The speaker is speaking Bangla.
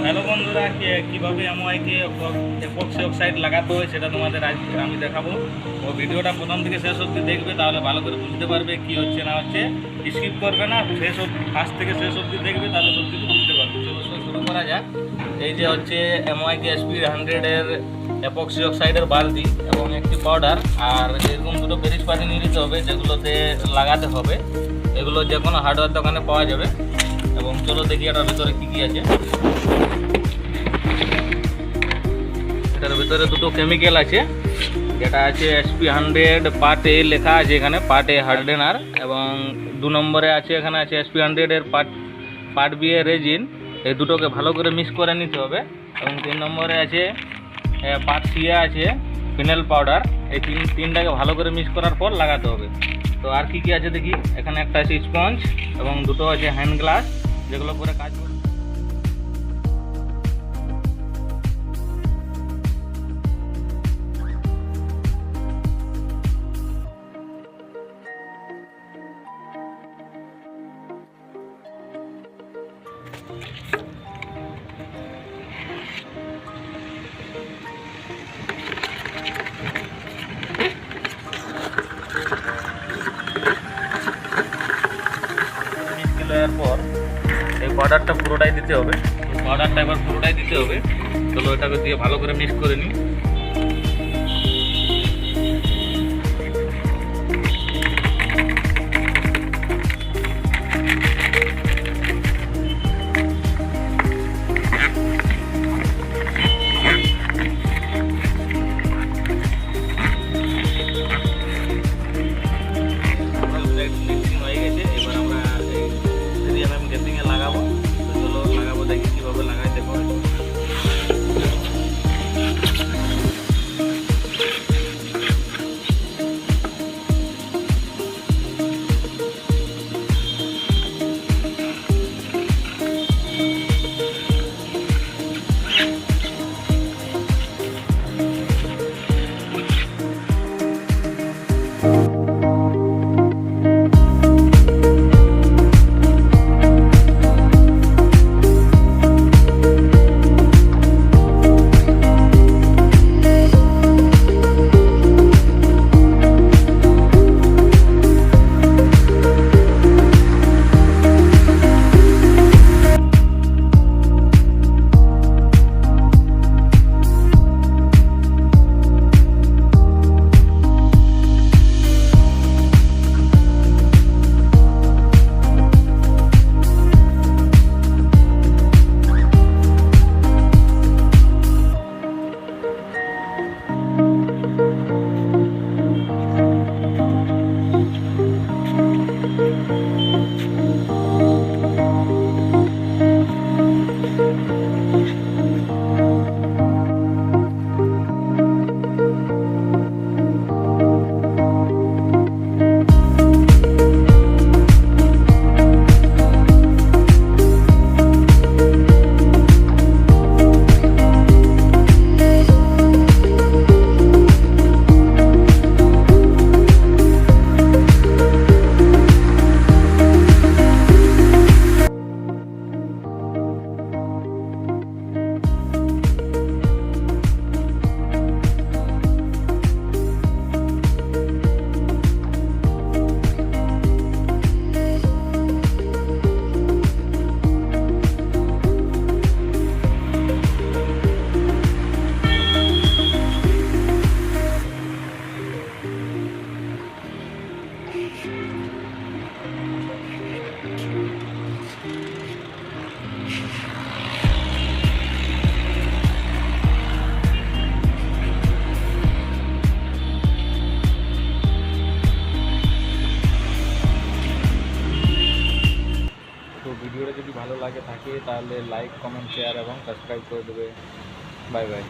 হ্যালো বন্ধুরা কীভাবে এমআইকে এপক্সি অক্সাইড লাগাতে হয় সেটা তোমাদের আজ আমি দেখাবো। ও ভিডিওটা প্রথম থেকে শেষ অবধি দেখবে, তাহলে ভালো করে বুঝতে পারবে কি হচ্ছে না হচ্ছে। স্কিপ করবে না, শেষ ফার্স্ট থেকে শেষ অবধি দেখবে, তাহলে সব কিছু বুঝতে পারবে। চলো শুরু করা যাক। এই যে হচ্ছে এমআইকে এসপি হান্ড্রেডের এপক্সি অক্সাইডের বালতি এবং একটি পাউডার আর এরকম দুটো পেরিস পাতি নিয়ে নিতে হবে, যেগুলোতে লাগাতে হবে। এগুলো যে কোনো হার্ডওয়্যার দোকানে পাওয়া যাবে। এবং চলো দেখি এটার ভিতরে কী কী আছে। এটার ভিতরে দুটো কেমিক্যাল আছে। যেটা আছে এসপি হান্ড্রেড পার্ট এ লেখা আছে এখানে পার্ট এ হার্ডেনার এবং দু নম্বরে আছে এখানে আছে এসপি হান্ড্রেডের part part B A resin এই দুটোকে ভালো করে মিক্স করে নিতে হবে। এবং তিন নম্বরে আছে পার্ট সি আছে ফিনাইল পাউডার এই তিন, তিনটাকে ভালো করে মিক্স করার পর লাগাতে হবে। তো আর কি কি আছে দেখি? এখানে একটা আছে স্পঞ্জ এবং দুটো আছে হ্যান্ড গ্লাস যেগুলো পরে কাজ করবে। দেওয়ার পর এই বর্ডারটা পুরোটাই দিতে হবে। তো পাউডারটা এবার পুরোটাই দিতে হবে। চলো এটাকে দিয়ে ভালো করে মিক্স করে নিই। ভালো লাগে থাকে তাহলে লাইক কমেন্ট শেয়ার এবং সাবস্ক্রাইব করে দেবে। Bye bye